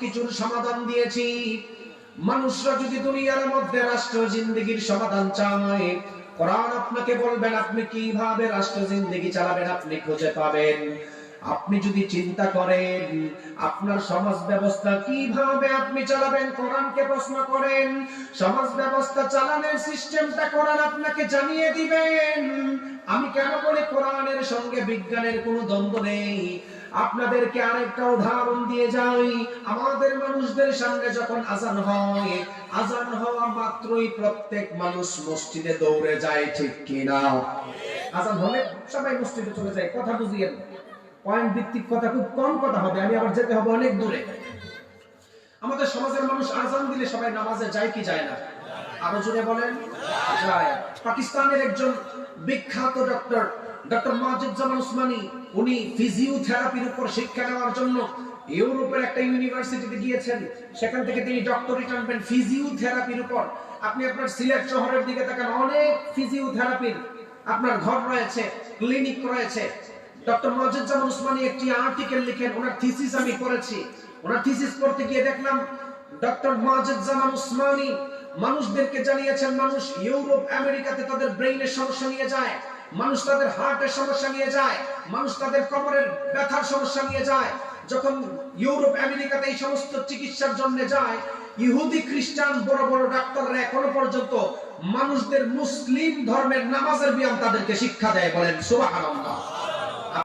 কিছুর সমাধান দিয়েছি। মানুষরা যদি দুনিয়ার মধ্যে রাষ্ট্র জিন্দগির সমাধান চায়, কোরআন আপনাকে বলবেন, আপনি কীভাবে রাষ্ট্র জিন্দগি চালাবেন, আপনি খুঁজে পাবেন। আপনি যদি চিন্তা করেন, আপনার সমাজ ব্যবস্থা কীভাবে আপনি চালাবেন? কোরআনকে প্রশ্ন করেন সমাজ ব্যবস্থা চালানোর সিস্টেমটা কোরআন আপনাকে জানিয়ে দিবেন। আমি কেন বলি কোরআনের সঙ্গে বিজ্ঞানের কোনো দ্বন্দ্ব নেই? আপনাদেরকে আরেকটা উদাহরণ দিয়ে যাই। আমাদের মানুষদের সামনে যখন আজান হয়, আজান হওয়া মাত্রই প্রত্যেক মানুষ মসজিদে দৌড়ে যায়, ঠিক কিনা? আজান হলে সবাই মসজিদে চলে যায়, কথা বুঝিয়েন পয়েন্ট ভিত্তিক কথা, খুব কম কথা হবে, আমি আবার যেতে হবে অনেক দূরে। আমাদের সমাজের মানুষ আজান দিলে সবাই নামাজে যায় কি যায় না? আরও জুড়ে বলেন পাকিস্তানের একজন বিখ্যাত ডক্টর ডক্টর মাজুজ্জামান উসমানী, উনি ফিজিওথেরাপির উপর শিক্ষা নেওয়ার জন্য ইউরোপের একটা ইউনিভার্সিটিতে গিয়েছেন। সেখান থেকে তিনি ডক্টরেট আনবেন ফিজিওথেরাপির উপর। আপনি আপনার সিলেট শহরের দিকে তাকান, অনেক ফিজিওথেরাপির আপনার ঘর রয়েছে ক্লিনিক রয়েছে। ডক্টর মজিদুজ্জামান উসমানী একটি আর্টিকেল লিখেন, ওনার থিসিস আমি পড়েছি। ওনার থিসিস পড়তে গিয়ে দেখলাম, ডক্টর মজিদুজ্জামান উসমানী মানুষদেরকে জানিয়েছেন, মানুষ ইউরোপ, আমেরিকাতে তাদের ব্রেইনের সমস্যা নিয়ে যায়, মানুষ তাদের হার্টের সমস্যা নিয়ে যায়, মানুষ তাদের কোমরের ব্যথার সমস্যা নিয়ে যায়। যখন ইউরোপ, আমেরিকাতে এই সমস্ত চিকিৎসার জন্য যায়, ইহুদি খ্রিস্টান বড় বড় ডাক্তাররা এখনও পর্যন্ত মানুষদের মুসলিম ধর্মের নামাজের ব্যায়াম তাদেরকে শিক্ষা দেয় বলেন, সুবহানাল্লাহ।